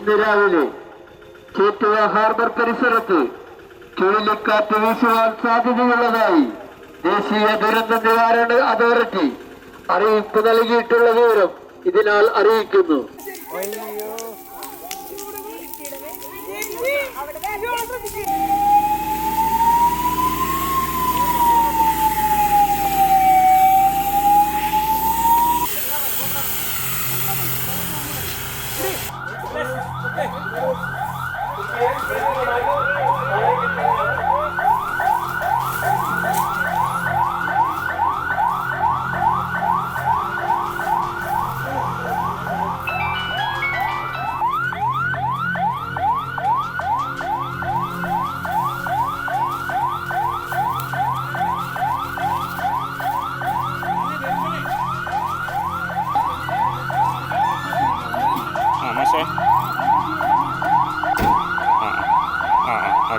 ഇന്ന് രാവിലെ ചേറ്റുവ ഹാർബർ പരിസരത്ത് ചുഴലിക്കാറ്റ് വീശുവാൻ സാധ്യതയുള്ളതായി ദേശീയ ദുരന്ത നിവാരണ അതോറിറ്റി അറിയിപ്പ് നൽകിയിട്ടുള്ള വിവരം ഇതിനാൽ അറിയിക്കുന്നു. Thank you.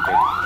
থাকবেন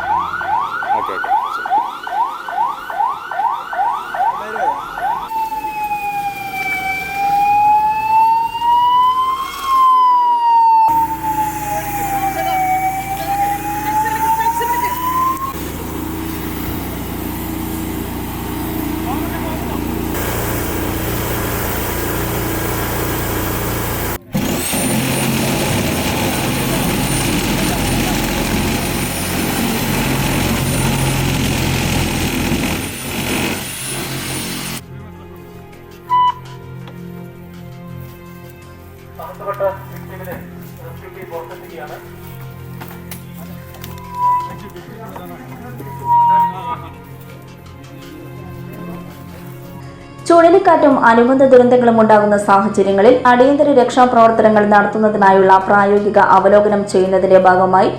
ചുഴലിക്കാറ്റും അനുബന്ധ ദുരന്തങ്ങളും ഉണ്ടാകുന്ന സാഹചര്യങ്ങളിൽ അടിയന്തര രക്ഷാപ്രവർത്തനങ്ങൾ നടത്തുന്നതിനായുള്ള പ്രായോഗിക അവലോകനം ചെയ്യുന്നതിന്റെ ഭാഗമായി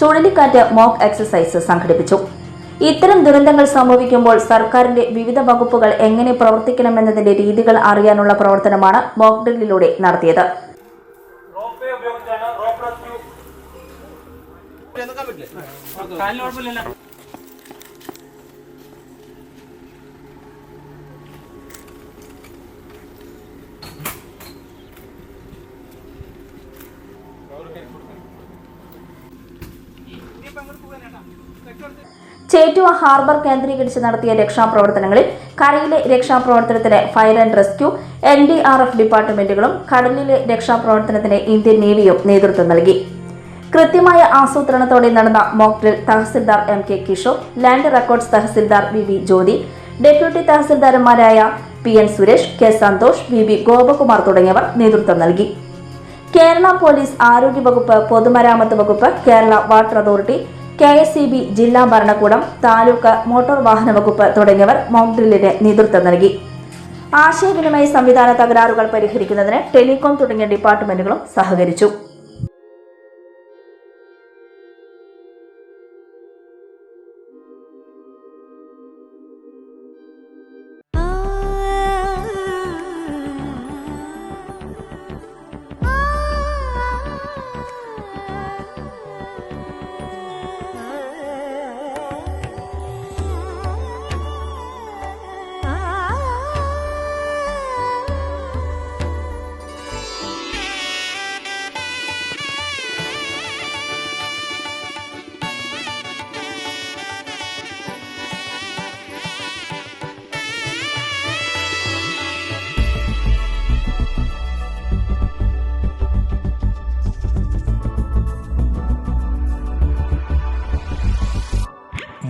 ചുഴലിക്കാറ്റ് മോക്ക് എക്സസൈസ് സംഘടിപ്പിച്ചു. ഇത്തരം ദുരന്തങ്ങൾ സംഭവിക്കുമ്പോൾ സർക്കാരിന്റെ വിവിധ വകുപ്പുകൾ എങ്ങനെ പ്രവർത്തിക്കണമെന്നതിന്റെ രീതികൾ അറിയാനുള്ള പ്രവർത്തനമാണ് മോക്ക് ഡ്രില്ലിലൂടെ നടത്തിയത്. ചേറ്റുവ ഹാർബർ കേന്ദ്രീകരിച്ച് നടത്തിയ രക്ഷാപ്രവർത്തനങ്ങളിൽ കരയിലെ രക്ഷാപ്രവർത്തനത്തിന് fire and rescue N D R F ഡിപ്പാർട്ട്മെന്റുകളും കടലിലെ രക്ഷാപ്രവർത്തനത്തിന് ഇന്ത്യൻ നേവിയും നേതൃത്വം നൽകി. കൃത്യമായ ആസൂത്രണത്തോടെ നടന്ന mock drill tahsildar M K Kishore land records tahsildar V V Jyothi deputy തഹസിൽദാർമാരായ P N Suresh K Santhosh V B Gopakumar തുടങ്ങിയവർ നേതൃത്വം നൽകി. കേരള പോലീസ് ആരോഗ്യ വകുപ്പ് പൊതുമരാമത്ത് വകുപ്പ് Kerala water authority K S C B ജില്ലാ ഭരണകൂടം താലൂക്ക് മോട്ടോർ വാഹന വകുപ്പ് തുടങ്ങിയവർ മോക്ക് നേതൃത്വം നൽകി. ആശയവിനിമയ സംവിധാന തകരാറുകൾ പരിഹരിക്കുന്നതിന് ടെലികോം തുടങ്ങിയ ഡിപ്പാർട്ട്മെന്റുകളും സഹകരിച്ചു.